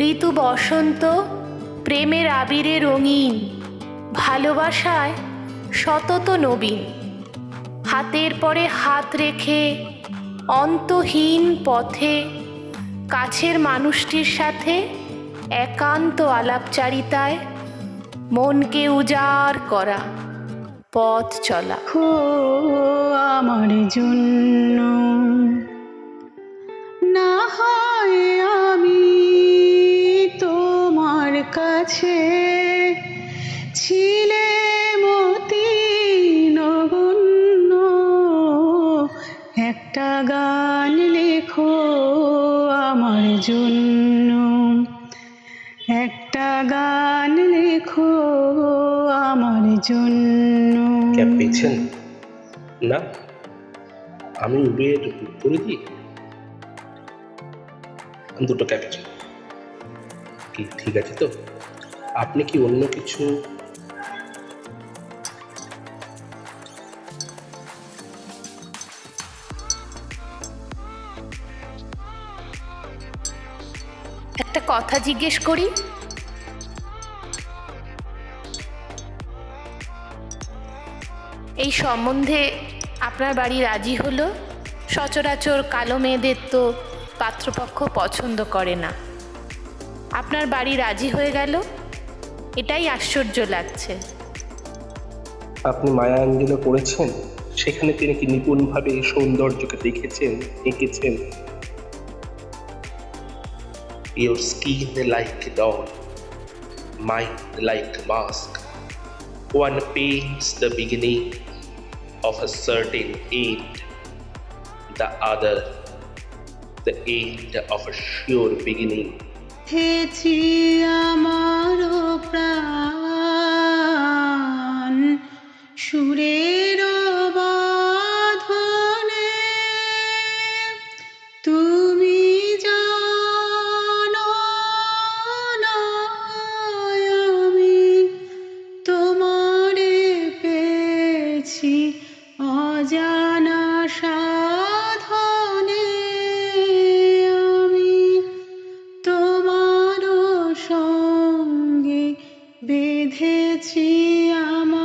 ঋতু বসন্ত, প্রেমের আবিরে রঙিন, ভালোবাসায় সতত নবীন। হাতের পরে হাত রেখে, অন্তহীন পথে, কাছের মানুষটির সাথে একান্ত আলাপচারিতায় মনকে উজাড় করা, পথ চলা। আমার জন্য। কাছে ছিলে মতি নগণ্য। একটা গান লেখো আমার জন্য। একটা গান লেখো আমার জন্য। পেয়েছেন না? আমি উবের করে দিই? দুটো ক্যাব কি, ঠিক আছে তো? আপনি কি অন্য কিছু? একটা কথা জিজ্ঞেস করি। এই সম্বন্ধে আপনার বাড়ি রাজি হলো? সচরাচর কালো মেয়েদের তো পাত্রপক্ষ পছন্দ করে না। আপনার বাড়ি রাজি হয়ে গেল? এটাই আশ্চর্য লাগছে আপনি মায়া অ্যাঞ্জেলো পড়েছেন সেখানে তিনি কি নিপুণভাবে এই সৌন্দর্যকে দেখেছেন এঁকেছেন Your skin like dawn, mine like mask. One paints the beginning of a certain end, the other the end of a sure beginning. হেছি আমার প্রাণ। বেঁধেছি আমার